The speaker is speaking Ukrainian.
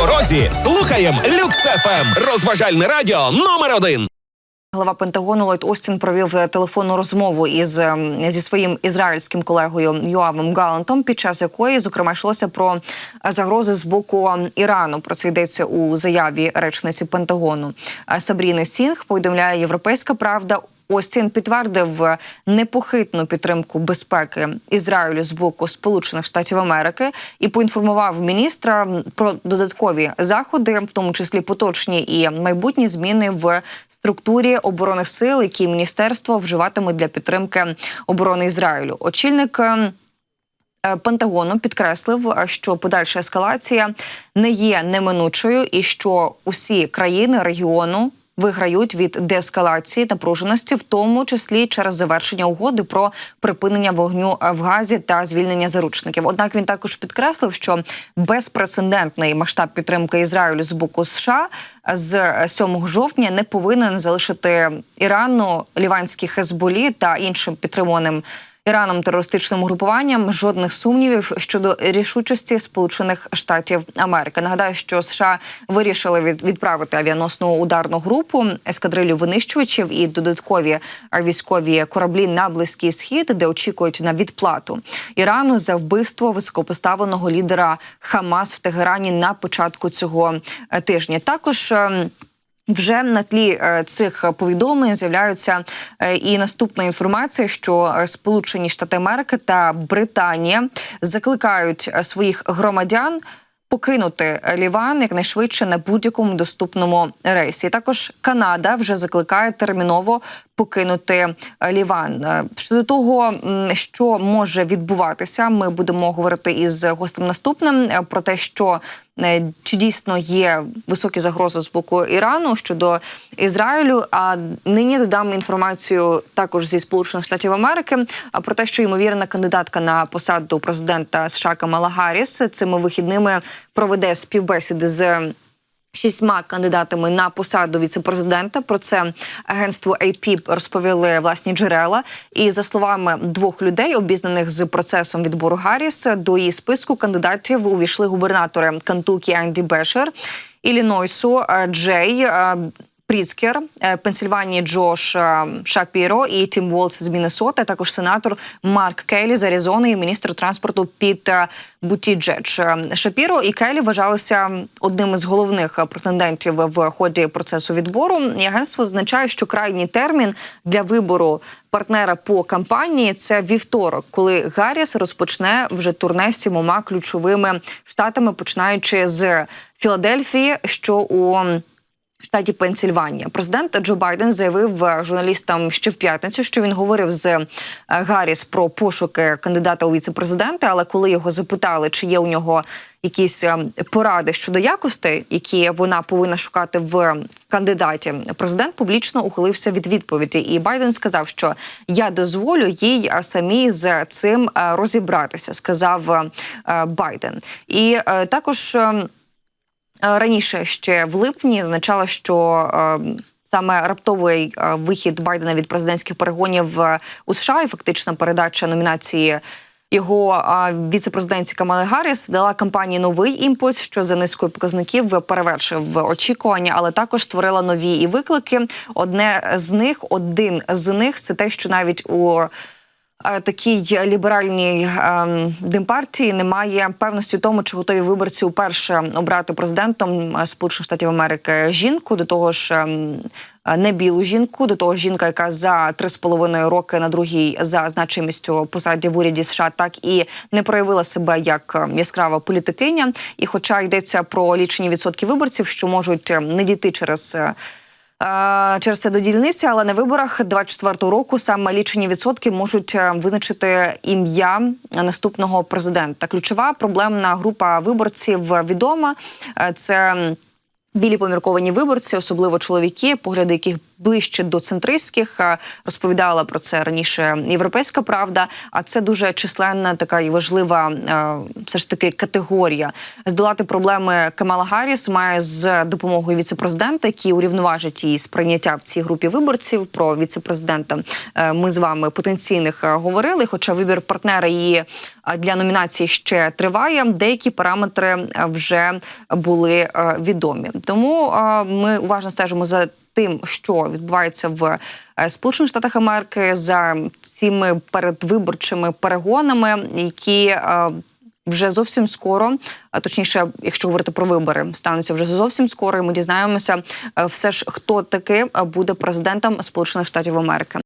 дорозі слухаєм Люкс ФМ. Розважальне радіо номер один. Глава Пентагону Ллойд Остін провів е, телефонну розмову із ем, зі своїм ізраїльським колегою Йоавом Галантом, під час якої зокрема йшлося про е, загрози з боку Ірану. Про це йдеться у заяві речниці Пентагону Е, Сабріни Сінг. Повідомляє Європейська Правда. Остін підтвердив непохитну підтримку безпеки Ізраїлю з боку Сполучених Штатів Америки і поінформував міністра про додаткові заходи, в тому числі поточні і майбутні зміни в структурі оборонних сил, які міністерство вживатиме для підтримки оборони Ізраїлю. Очільник. е, Пентагону підкреслив, що подальша ескалація не є неминучою, і що усі країни регіону виграють від деескалації напруженості, в тому числі через завершення угоди про припинення вогню е, в Газі та звільнення заручників. Однак він також підкреслив, що безпрецедентний масштаб підтримки Ізраїлю з боку США з 7 жовтня не повинен залишити Ірану, ліванські Хезболі та іншим підтримуваним. Іраном терористичним групуванням жодних сумнівів щодо рішучості Сполучених Штатів Америки. Нагадаю, що США вирішили відправити авіаносну ударну групу ескадрилю винищувачів і додаткові військові кораблі на близький схід, де очікують на відплату Ірану за вбивство високопоставленого лідера Хамас в Тегерані на початку цього е, тижня. Також. Вже на тлі е, цих повідомлень з'являються е, і наступна інформація, що е, Сполучені Штати Америки та Британія закликають своїх громадян. Покинути Ліван якнайшвидше на будь-якому доступному рейсі. Також Канада вже закликає терміново покинути Ліван. Щодо того, що може відбуватися, ми будемо говорити із гостем наступним про те, що чи дійсно є високі загрози з боку Ірану щодо Ізраїлю. А нині додам інформацію також зі Сполучених Штатів Америки про те, що ймовірна кандидатка на посаду президента США Камала Гарріс цими вихідними проведе співбесіди з. Шістьма кандидатами на посаду віцепрезидента про це агентство AP розповіли власні джерела. І за словами двох людей, обізнаних з процесом відбору Гарріс, до її списку кандидатів увійшли губернатори Кантукі Енді Бешер, Іллінойсу е, Джей. Пріцкер, е, Пенсільванії Джош е, Шапіро і Тім Волс з Міннесоти, також сенатор Марк Келлі з Аризони і міністр транспорту Піт е, Бутіджедж. Е, Шапіро і Келлі вважалися одним із головних претендентів в ході процесу відбору. І агентство зазначає, що крайній термін для вибору партнера по кампанії це вівторок, коли Гарріс розпочне вже турне з сімома ключовими штатами, починаючи з Філадельфії, що у штаті Пенсільванія. Президент Джо Байден заявив е, журналістам ще в п'ятницю, що він говорив з е, Гарріс про пошуки кандидата у віцепрезиденти. Але коли його запитали, чи є у нього якісь е, поради щодо якостей, які вона повинна шукати в кандидаті, президент публічно ухилився від відповіді. І Байден сказав, що я дозволю їй самій з цим розібратися, сказав Байден. І також. Е, Раніше ще в липні означало, що е, саме раптовий е, вихід Байдена від президентських перегонів у США і фактична передача номінації. Його віцепрезидентці Камали Гарріс дала кампанії новий імпульс, що за низкою показників перевершив очікування, але також створила нові і виклики. Одне з них, один з них це те, що навіть у такій ліберальній ем, демпартії немає певності в тому, чи готові виборці уперше обрати президентом е, Сполучених Штатів Америки жінку, до того ж. ем, е, Не білу жінку, до того ж жінка, яка за три з половиною роки на другій за значимістю посаді в уряді США, так і не проявила себе як е, яскрава політикиня. І, хоча йдеться про лічені відсотки виборців, що можуть е, не дійти через е, Е, Через це до дільниці, але на виборах 24-го року саме лічені відсотки можуть е, визначити ім'я наступного президента. Ключова проблемна група виборців відома. Е, Це білі помірковані виборці, особливо чоловіки, погляди яких ближче до центристських. Е, Розповідала про це раніше Європейська Правда. А це дуже численна така і важлива е, все ж таки категорія. Здолати проблеми Камала Гарріс має з допомогою віцепрезидента, який урівноважить її сприйняття в цій групі виборців. Про віцепрезидента е, ми з вами потенційних говорили. Хоча вибір партнера її для номінації ще триває. Деякі параметри е, вже були е, відомі. Тому е, ми уважно стежимо за тим, що відбувається в Сполучених Штатах Америки за цими передвиборчими перегонами, які вже зовсім скоро, точніше, якщо говорити про вибори, стануться вже зовсім скоро. і Ми дізнаємося, все ж хто таки буде президентом Сполучених Штатів Америки.